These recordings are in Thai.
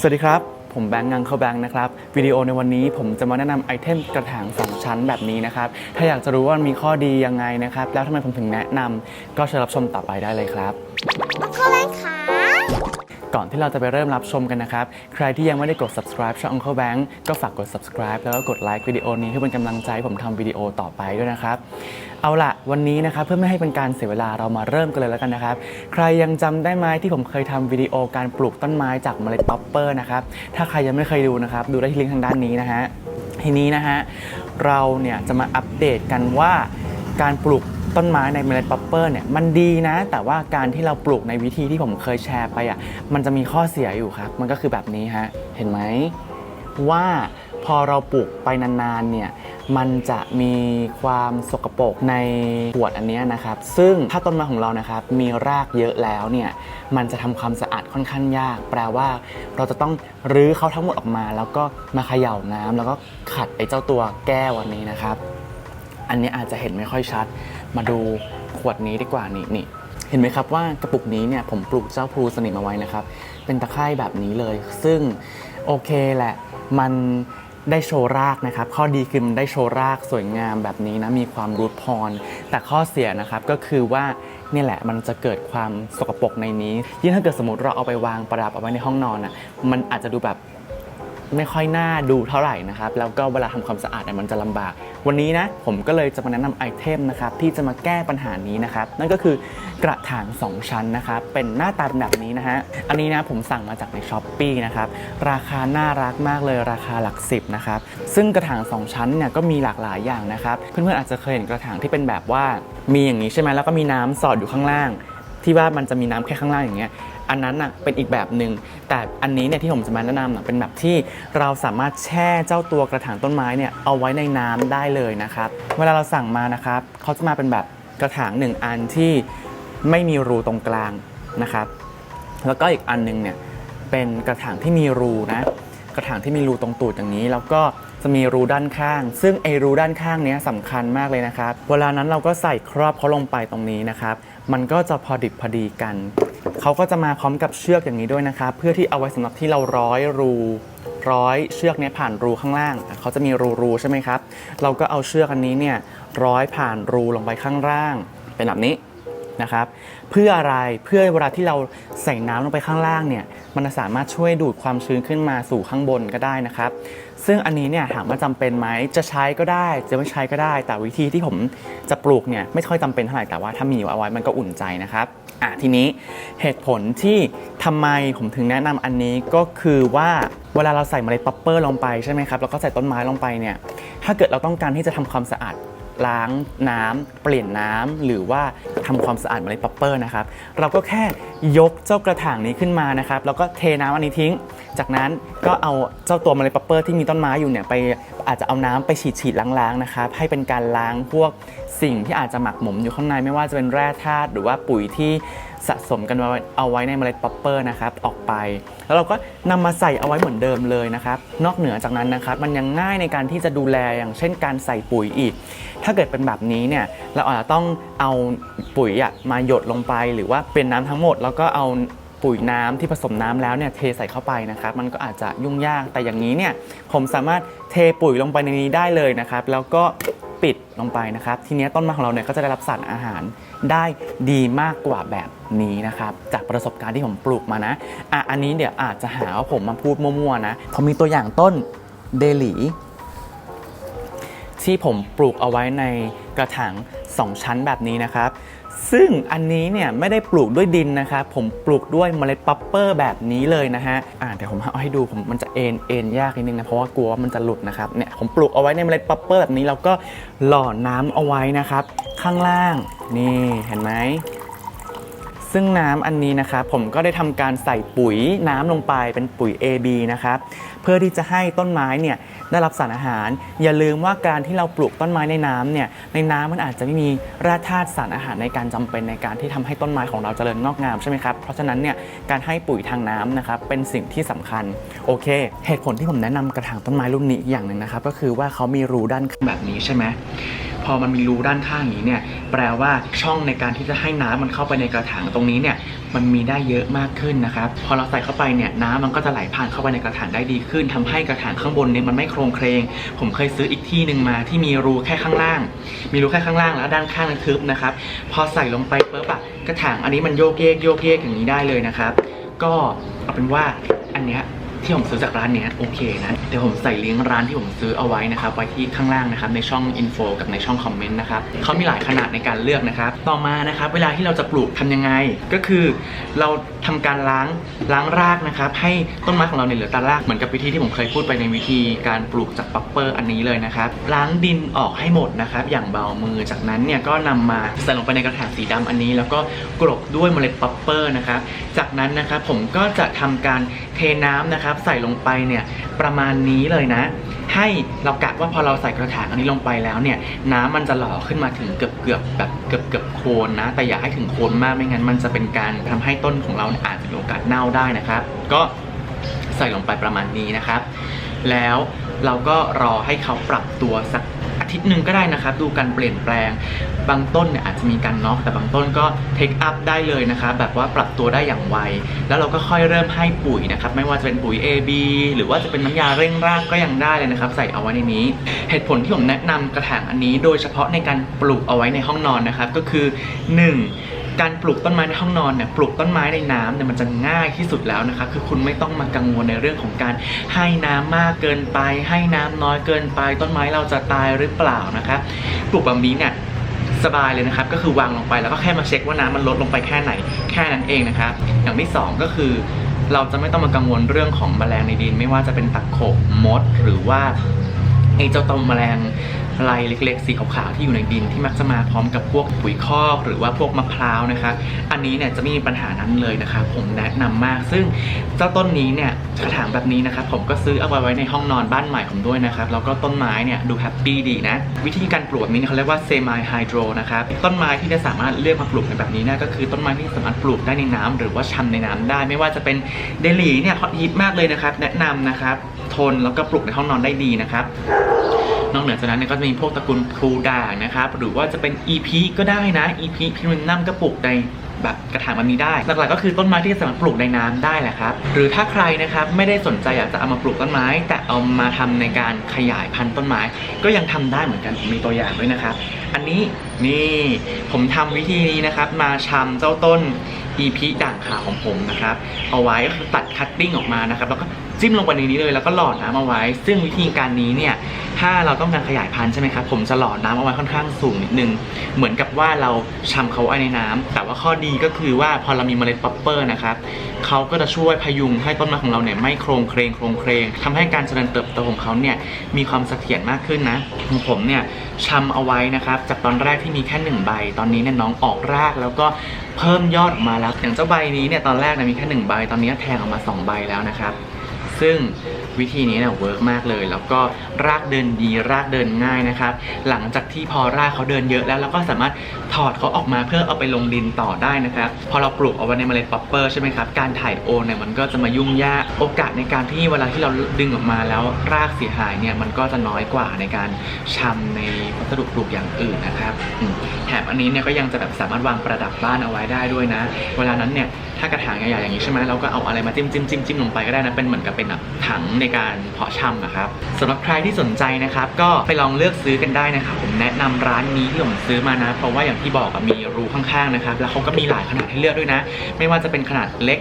สวัสดีครับ ผมแบงค์งังเข้าแบงค์นะครับวิดีโอในวันนี้ผมจะมาแนะนำไอเทมกระถาง 2 ชั้นแบบนี้นะครับถ้าอยากจะรู้ว่ามันมีข้อดียังไงนะครับ แล้วทำไมผมถึงแนะนำก็เชิญรับชมต่อไปได้เลยครับ บัคเคิลแลนขา ก่อนที่เราจะไปเริ่มรับชมกันนะครับ ใครที่ยังไม่ได้กด subscribe ช่อง Uncle Bank ก็ฝากกด subscribe แล้วก็กดไลค์วิดีโอนี้เพื่อเป็นกำลังใจให้ผมทำวิดีโอต่อไปด้วยนะครับ เอาละวันนี้นะครับเพื่อไม่ให้เป็นการเสียเวลาเรามาเริ่มกันเลยแล้วกันนะครับ ใครยังจำได้ไหมที่ผมเคยทำวิดีโอการปลูกต้นไม้จากเมล็ดป๊อปเปอร์นะครับ ถ้าใครยังไม่เคยดูนะครับ ดูได้ที่ลิงก์ทางด้านนี้นะฮะ ทีนี้นะฮะเราเนี่ยจะมาอัปเดตกันว่าการปลูก ต้นไม้ในเมล็ดป๊อปเปอร์เนี่ยมันดีนะ แต่ว่าการที่เราปลูกในวิธีที่ผมเคยแชร์ไปอะมันจะมีข้อเสียอยู่ครับ มันก็คือแบบนี้ฮะเห็นไหมว่าพอเราปลูกไปนานๆเนี่ยมันจะมีความสกปรกในขวดอันเนี้ยนะครับ ซึ่งถ้าต้นไม้ของเรานะครับมีรากเยอะแล้วเนี่ยมันจะทำความสะอาดค่อนข้างยาก แปลว่าเราจะต้องรื้อเขาทั้งหมดออกมา แล้วก็มาเขย่าน้ำแล้วก็ขัดไอ้เจ้าตัวแก้วันนี้นะครับ อันนี้อาจจะเห็นไม่ค่อยชัด มาดูขวดนี้ดีกว่านี่นี่เห็นไหมครับว่ากระปุกนี้เนี่ยผมปลูกเจ้าพลูสนิมเอาไว้นะครับ เป็นตะไคร่แบบนี้เลย ซึ่งโอเคแหละ มันได้โชว์รากนะครับ ข้อดีคือมันได้โชว์รากสวยงามแบบนี้นะมีความรูทพร แต่ข้อเสียนะครับก็คือว่านี่แหละมันจะเกิดความสกปรกในนี้ ยิ่งถ้าเกิดสมมติเราเอาไปวางประดับเอาไว้ในห้องนอนอะมันอาจจะดูแบบ ไม่ค่อยน่าดูเท่าไหร่นะครับ แล้วก็เวลาทำความสะอาดเนี่ยมันจะลำบาก วันนี้นะผมก็เลยจะมาแนะนำไอเทมนะครับที่จะมาแก้ปัญหานี้นะครับ นั่นก็คือกระถาง 2 ชั้นนะครับ เป็นหน้าตาแบบนี้นะฮะ อันนี้นะผมสั่งมาจากในช้อปปีนะครับ ราคาน่ารักมากเลยราคาหลักสิบนะครับ ซึ่งกระถาง 2 ชั้นเนี่ยก็มีหลากหลายอย่างนะครับ เพื่อนๆอาจจะเคยเห็นกระถางที่เป็นแบบว่า มีอย่างนี้ใช่ไหมแล้วก็มีน้ำสอดอยู่ข้างล่าง ที่ว่ามันจะมีน้ำแค่ข้างล่างอย่างเงี้ยอันนั้นน่ะเป็นอีกแบบหนึ่งแต่อันนี้เนี่ยที่ผมจะมาแนะนำน่ะเป็นแบบที่เราสามารถแช่เจ้าตัวกระถางต้นไม้เนี่ยเอาไว้ในน้ำได้เลยนะครับเวลาเราสั่งมานะครับเขาจะมาเป็นแบบกระถางหนึ่งอันที่ไม่มีรูตรงกลางนะครับ แล้วก็อีกอันหนึงเนี่ยเป็นกระถางที่มีรูนะ กระถางที่มีรูตรงตูดอย่างนี้ แล้วก็ จะมีรูด้านข้าง ซึ่งไอรูด้านข้างนี้สำคัญมากเลยนะครับ เวลานั้นเราก็ใส่ครอบเขาลงไปตรงนี้นะครับ มันก็จะพอดิบพอดีกัน เขาก็จะมาพร้อมกับเชือกอย่างนี้ด้วยนะครับ เพื่อที่เอาไว้สำหรับที่เราร้อยรูร้อยเชือกนี้ผ่านรูข้างล่าง เขาจะมีรูรูใช่ไหมครับ เราก็เอาเชือกอันนี้เนี่ยร้อยผ่านรูลงไปข้างล่าง เป็นแบบนี้ นะครับเพื่ออะไรเพื่อเวลาที่เราใส่น้ำลงไปข้างล่างเนี่ยมันจะสามารถช่วยดูดความชื้นขึ้นมาสู่ข้างบนก็ได้นะครับ ซึ่งอันนี้เนี่ยถามว่าจำเป็นไหมจะใช้ก็ได้จะไม่ใช้ก็ได้ แต่วิธีที่ผมจะปลูกเนี่ยไม่ค่อยจำเป็นเท่าไหร่แต่ว่าถ้ามีเอาไว้มันก็อุ่นใจนะครับอะทีนี้เหตุผลที่ทำไมผมถึงแนะนำอันนี้ก็คือว่าเวลาเราใส่เมล็ดป๊อปเปอร์ลงไปใช่ไหมครับแล้วก็ใส่ต้นไม้ลงไปเนี่ยถ้าเกิดเราต้องการที่จะทำความสะอาดล้างน้ำเปลี่ยนน้ำหรือว่า ทำความสะอาดเมล็ดป๊อปเปอร์นะครับ เราก็แค่ยกเจ้ากระถางนี้ขึ้นมานะครับ แล้วก็เทน้ำอันนี้ทิ้ง จากนั้นก็เอาเจ้าตัวเมล็ดป๊อปเปอร์ที่มีต้นไม้อยู่เนี่ยไปอาจจะเอาน้ำไปฉีดฉีดๆล้างๆนะครับให้เป็นการล้างพวก สิ่งที่อาจจะหมักหมมอยู่ข้างในไม่ว่าจะเป็นแร่ธาตุหรือว่าปุ๋ยที่สะสมกันไว้เอาไว้ในเมล็ดป๊อปเปอร์นะครับออกไป แล้วเราก็นำมาใส่เอาไว้เหมือนเดิมเลยนะครับนอกเหนือจากนั้นนะครับมันยังง่ายในการที่จะดูแลอย่างเช่นการใส่ปุ๋ยอีก ถ้าเกิดเป็นแบบนี้เนี่ยเราอาจจะต้องเอาปุ๋ยมาหยดลงไป หรือว่าเป็นน้ำทั้งหมด แล้วก็เอาปุ๋ยน้ำที่ผสมน้ำแล้วเนี่ยเทใส่เข้าไปนะครับ มันก็อาจจะยุ่งยากแต่อย่างนี้เนี่ยผมสามารถเทปุ๋ยลงไปในนี้ได้เลยนะครับ แล้วก็ ปิดลงไปนะครับ ทีนี้ต้นไม้ของเราเนี่ยก็จะได้รับสารอาหารได้ดีมากกว่าแบบนี้นะครับ จากประสบการณ์ที่ผมปลูกมานะอะอันนี้เดี๋ยวอาจจะหาว่าผมมาพูดมั่วๆนะผมมีตัวอย่างต้นเดลีที่ผมปลูกเอาไว้ในกระถาง2 ชั้นแบบนี้นะครับ ซึ่งอันนี้เนี่ยไม่ได้ปลูกด้วยดินนะครับผมปลูกด้วยเมล็ดป๊ปเปอร์แบบนี้เลยนะฮะอ่าเดี๋ยวผมเอาให้ดูผมมันจะเอ็นเอ็นยากนิดนึงนะเพราะว่ากลัวว่ามันจะหลุดนะครับเนี่ยผมปลูกเอาไว้ในเมล็ดป๊ปเปอร์แบบนี้แล้วก็หล่อน้ำเอาไว้นะครับ ข้างล่างนี่เห็นไหมซึ่งน้ำอันนี้นะครับผมก็ได้ทำการใส่ปุ๋ยน้ำลงไปเป็นปุ๋ย AB นะครับเพื่อที่จะให้ต้นไม้เนี่ย ได้รับสารอาหาร อย่าลืมว่าการที่เราปลูกต้นไม้ในน้ำเนี่ยในน้ำมันอาจจะไม่มีแร่ธาตุสารอาหารในการจำเป็นในการที่ทำให้ต้นไม้ของเราเจริญงอกงามใช่ไหมครับเพราะฉะนั้นเนี่ยการให้ปุ๋ยทางน้ำนะครับเป็นสิ่งที่สำคัญโอเค เหตุผลที่ผมแนะนำกระถางต้นไม้รุ่นนี้อีกอย่างหนึ่งนะครับก็คือว่าเขามีรูด้านข้างแบบนี้ใช่ไหมพอมันมีรูด้านข้างอย่างนี้เนี่ยแปลว่าช่องในการที่จะให้น้ำมันเข้าไปในกระถางตรงนี้เนี่ยมันมีได้เยอะมากขึ้นนะครับพอเราใส่เข้าไปเนี่ยน้ำมันก็จะไหลผ่านเข้าไปในกระถางได้ดีขึ้นทำให้กระถางข้างบนเนี่ยมันไม่ครงเครง ผมเคยซื้ออีกที่หนึ่งมาที่มีรูแค่ข้างล่าง มีรูแค่ข้างล่างแล้วด้านข้างนั้นทึบนะครับ พอใส่ลงไปปุ๊บอะกระถางอันนี้มันโยกเยกโยกเยกอย่างนี้ได้เลยนะครับ ก็เอาเป็นว่าอันเนี้ย ที่ผมซื้อจากร้านเนี้ยโอเคนะเดี๋ยวผมใส่ลิงก์ร้านที่ผมซื้อเอาไว้นะครับไว้ที่ข้างล่างนะครับในช่องอินโฟกับในช่องคอมเมนต์นะครับเขามีหลายขนาดในการเลือกนะครับ ต่อมานะครับเวลาที่เราจะปลูกทำยังไง ก็คือ เราทำการล้างล้างรากนะครับ ให้ต้นไม้ของเราเนี่ยเหลือแต่รากเหมือนกับวิธีที่ผมเคยพูดไปในวิธีการปลูกจากปัปเปอร์อันนี้เลยนะครับล้างดินออกให้หมดนะครับ อย่างเบามือจากนั้นเนี่ยก็นำมาใส่ลงไปในกระถางสีดำอันนี้ แล้วก็กรบด้วยเมล็ดปัปเปอร์นะครับจากนั้นนะครับผมก็จะทำการเทน้ำนะครับใส่ลงไปเนี่ยประมาณนี้เลยนะ ให้เรากะว่าพอเราใส่กระถางอันนี้ลงไปแล้วเนี่ยน้ำมันจะหล่อขึ้นมาถึงเกือบเกือบๆแบบเกือบเกือบๆโคนนะ แต่อย่าให้ถึงโคนมากไม่งั้น มันจะเป็นการทำให้ต้นของเราอาจจะมีโอกาสเน่าได้นะครับ ก็ใส่ลงไปประมาณนี้นะครับ แล้วเราก็รอให้เขาปรับตัวสัก อาทิตย์หนึ่งก็ได้นะครับ ดูการเปลี่ยนแปลง บางต้นเนี่ยอาจจะมีการน็อกแต่บางต้นก็เทคอัพได้เลยนะครับแบบว่าปรับตัวได้อย่างไว แล้วเราก็ค่อยเริ่มให้ปุ๋ยนะครับ ไม่ว่าจะเป็นปุ๋ย AB หรือว่าจะเป็นน้ำยาเร่งรากก็ยังได้เลยนะครับ ใส่เอาไว้ในนี้ เหตุผลที่ผมแนะนำกระถางอันนี้ โดยเฉพาะในการปลูกเอาไว้ในห้องนอนนะครับก็คือ 1. การปลูกต้นไม้ในห้องนอนเนี่ยปลูกต้นไม้ในน้ำเนี่ยมันจะง่ายที่สุดแล้วนะครับคือคุณไม่ต้องมากังวลในเรื่องของการให้น้ำมากเกินไป ให้น้ำน้อยเกินไป ต้นไม้เราจะตายหรือเปล่านะครับปลูกแบบนี้เนี่ยสบายเลยนะครับ ก็คือวางลงไปแล้วก็แค่มาเช็คว่าน้ำมันลดลงไปแค่ไหนแค่นั้นเองนะครับ อย่างที่สองก็คือ เราจะไม่ต้องมากังวลเรื่องของแมลงในดิน ไม่ว่าจะเป็นตะขบมด หรือว่าไอ้เจ้าตอมแมลง ลายเล็กๆ สีขาวๆที่อยู่ในดินที่มักจะมาพร้อมกับพวกปุ๋ยคอกหรือว่าพวกมะพร้าวนะคะ อันนี้เนี่ยจะไม่มีปัญหานั้นเลยนะครับผมแนะนำมาก ซึ่งเจ้าต้นนี้เนี่ยกระถางแบบนี้นะครับผมก็ซื้อเอาไว้ไว้ในห้องนอนบ้านใหม่ผมด้วยนะครับแล้วก็ต้นไม้เนี่ยดูแฮปปี้ดีนะ วิธีการปลูกนี้เขาเรียกว่าเซม i ไฮโดรนะครับต้นไม้ที่จะสามารถเลือกมาปลูกในแบบนี้นี่ยก็คือต้นไม้ที่สามารถปลูกได้ในน้ำหรือว่าชำในน้ำได้ ไม่ว่าจะเป็นเดลีเนี่ยฮอตฮิตมากเลยนะครับแนะนำนะครับทนแล้วก็ปลูกในห้องนอนได้ดีนะครับ นอกเหนือจากนั้นก็จะมีพวกตระกูลพลูด่างนะครับหรือว่าจะเป็น EP ก็ได้นะ EP พิมนัมก็ปลูกในแบบกระถางแบบนี้ได้ หลักๆก็คือต้นไม้ที่สามารถปลูกในน้ำได้แหละครับ หรือถ้าใครนะครับไม่ได้สนใจอยากจะเอามาปลูกต้นไม้ แต่เอามาทำในการขยายพันธุ์ต้นไม้ ก็ยังทำได้เหมือนกันผมมีตัวอย่างด้วยนะครับ อันนี้นี่ผมทำวิธีนี้นะครับ มาชำเจ้าต้น EP ด่างขาวของผมนะครับ เอาไว้ก็คือตัดคัตติ้งออกมานะครับ แล้วก็ จิ้มลงไปในนี้เลยแล้วก็หล่อน้ำเอาไว้ ซึ่งวิธีการนี้เนี่ยถ้าเราต้องการขยายพันธุ์ใช่ไหมครับผมจะหล่อน้ำเอาไว้ค่อนข้างสูงนิดนึง เหมือนกับว่าเราชำเขาไว้ในน้ำแต่ว่าข้อดีก็คือว่าพอเรามีเมล็ดป๊อปเปอร์นะครับเขาก็จะช่วยพยุงให้ต้นไม้ของเราเนี่ยไม่โครงเครงโครงเครงทำให้การเจริญเติบโตของเขาเนี่ยมีความเสถียรมากขึ้นนะของผมเนี่ยชำเอาไว้นะครับจากตอนแรกที่มีแค่หนึ่งใบ ตอนนี้เนี่ยน้องออกรากแล้วก็เพิ่มยอดออกมาแล้วอย่างเจ้าใบนี้เนี่ยตอนแรกเนี่ยมีแค่หนึ่งใบตอนนี้แทงออกมาสองใบแล้วนะครับ ซึ่งวิธีนี้เนี่ยเวิร์กมากเลย แล้วก็รากเดินดีรากเดินง่ายนะครับ หลังจากที่พอรากเขาเดินเยอะแล้วเราก็สามารถถอดเขาออกมาเพื่อเอาไปลงดินต่อได้นะครับ พอเราปลูกเอาไว้ในเมล็ดป๊อปเปอร์ใช่ไหมครับ การถ่ายโอนเนี่ยมันก็จะมายุ่งยาก โอกาสในการที่เวลาที่เราดึงออกมาแล้วรากเสียหายเนี่ยมันก็จะน้อยกว่าในการชำในวัสดุปลูกอย่างอื่นนะครับแถมอันนี้เนี่ยก็ยังจะแบบสามารถวางประดับบ้านเอาไว้ได้ด้วยนะ เวลานั้นเนี่ย ถ้ากระถางใหญ่ๆอย่างนี้ใช่ไหมเราก็เอาอะไรมาจิ้มจิ้มจิ้มจิ้มลงไปก็ได้นะเป็นเหมือนกับเป็นแบบถังในการเพาะชำนะครับสำหรับใครที่สนใจนะครับ ก็ไปลองเลือกซื้อกันได้นะครับผมแนะนำร้านนี้ที่ผมซื้อมานะ เพราะว่าอย่างที่บอกมีรูข้างๆนะครับแล้วเขาก็มีหลายขนาดให้เลือกด้วยนะ ไม่ว่าจะเป็นขนาดเล็ก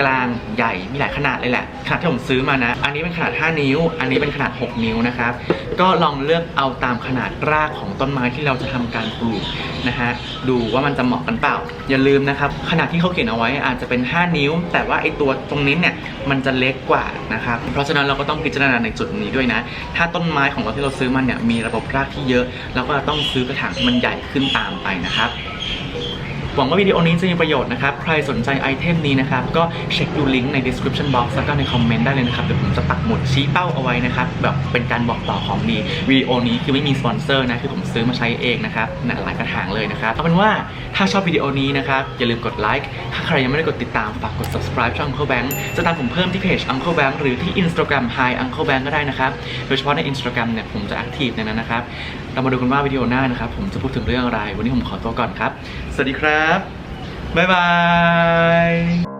กลางใหญ่มีหลายขนาดเลยแหละขนาดที่ผมซื้อมานะ อันนี้เป็นขนาด 5 นิ้ว อันนี้เป็นขนาด 6 นิ้วนะครับ ก็ลองเลือกเอาตามขนาดรากของต้นไม้ที่เราจะทำการปลูกนะฮะดูว่ามันจะเหมาะกันเปล่า อย่าลืมนะครับขนาดที่เขาเขียนเอาไว้อาจจะเป็น 5 นิ้ว แต่ว่าไอตัวตรงนี้เนี่ยมันจะเล็กกว่านะครับเพราะฉะนั้นเราก็ต้องพิจารณาในจุดนี้ด้วยนะ ถ้าต้นไม้ของเราที่เราซื้อมันเนี่ยมีระบบรากที่เยอะเราก็ต้องซื้อกระถางที่มันใหญ่ขึ้นตามไปนะครับ หวังว่าวิดีโอนี้จะมีประโยชน์นะครับ ใครสนใจไอเทมนี้นะครับ ก็เช็คดูลิงก์ใน description box แล้วก็ในคอมเมนต์ได้เลยนะครับ เดี๋ยวผมจะปักหมุดชี้เป้าเอาไว้นะครับ แบบเป็นการบอกต่อของดีวิดีโอนี้คือไม่มีสปอนเซอร์นะ คือผมซื้อมาใช้เองนะครับนหลายกระถางเลยนะครับเอาเป็นว่าถ้าชอบวิดีโอนี้นะครับอย่าลืมกดไลค์ถ้าใครยังไม่ได้กดติดตามฝากกด subscribe ช่อง Uncle Bank จะตามผมเพิ่มที่เพจ Uncle Bank หรือที่ Instagram Hi Uncle Bank ก็ได้นะครับโดยเฉพาะใน Instagram เนี่ยผมจะ active ในนั้นนะครับเรามาดูกันว่าวิดีโอหน้านะครับ ผมจะพูดถึงเรื่องอะไร วันนี้ผมขอตัวก่อนครับ สวัสดีครับ บ๊ายบาย